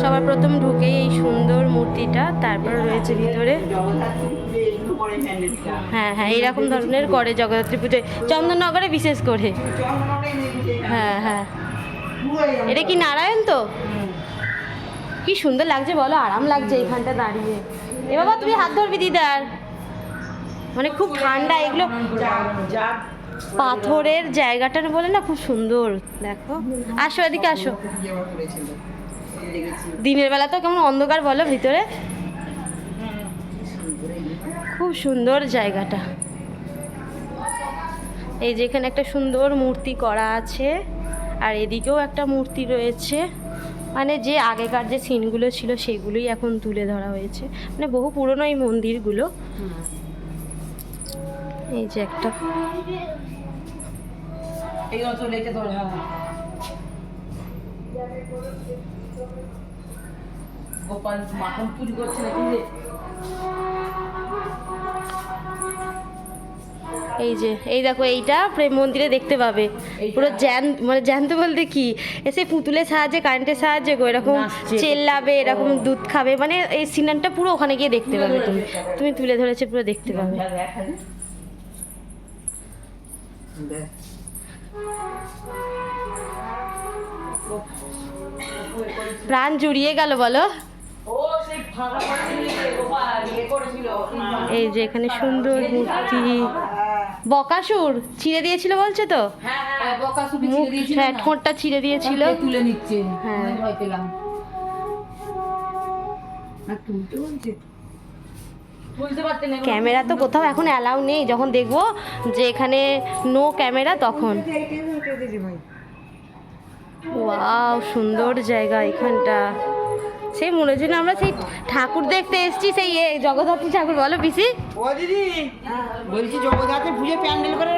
সবার প্রথম ঢুকেই এই সুন্দর মূর্তিটা, তারপর রয়েছে ভিতরে। হ্যাঁ হ্যাঁ এইরকম ধরনের করে জগদ্ধাত্রী পুজোয়। চন্দননগরে বিশেষ করে। হ্যাঁ হ্যাঁ। এটা কি নারায়ণ তো? কি সুন্দর লাগছে, বলো, আরাম লাগছে এইখানটা দাঁড়িয়ে। এ বাবা, তুমি হাত ধরবি দিদার। মানে খুব ঠান্ডা, এগুলো পাথরের জায়গাটা বলে না, খুব সুন্দর। দেখো। আসো এদিকে আসো। দিনের বেলা তো কেমন অন্ধকার বলো ভিতরে। খুব সুন্দর জায়গাটা। এই যে এখানে একটা সুন্দর মূর্তি করা আছে, আর এদিকেও একটা মূর্তি রয়েছে। মানে যে আগেকার যে সিনগুলো ছিল, সেগুলোই এখন তুলে ধরা হয়েছে। মানে বহু পুরনো এই মন্দিরগুলো। এই যে একটা। হ্যাঁ। গোপাল মাখন চুরি করছে নাকি এই যে এই দেখো এইটা প্রেম মন্দিরে দেখতে পাবে। পুরো জ্যান মানে জ্যান্ত বলতে কি? এসে পুতুলের সাহায্যে কারেন্টের সাহায্যে গো এরকম। চেল্লাবে এরকম দুধ খাবে। মানে এই সিনারটা পুরো ওখানে গিয়ে দেখতে পাবে তুমি। তুমি তুলে ধরেছে পুরো দেখতে পাবে। প্রাণ জুড়িয়ে গেল বলো। এই যে এখানে সুন্দর মূর্তি। বকাসুর ছিঁড়ে দিয়েছিল বলছে তো? হ্যাঁ ঠোঁটটা ছিঁড়ে দিয়েছিল। তুলে নিচ্ছে। হ্যাঁ। ভয় পেলাম। তুলতে পারতেন না ক্যামেরা তো কোথাও এখন অ্যালাউ নেই যখন দেখব যে এখানে নো ক্যামেরা তখন। ওয়াও সুন্দর জায়গা এখানটা। সেই মনে হচ্ছে আমরা সেই ঠাকুর দেখতে এসেছি সেই এ জগদ্ধাত্রী ঠাকুর। বলো পিসি। ও দিদি বলছি জগদ্ধাত্রী পুজো প্যান্ডেল করে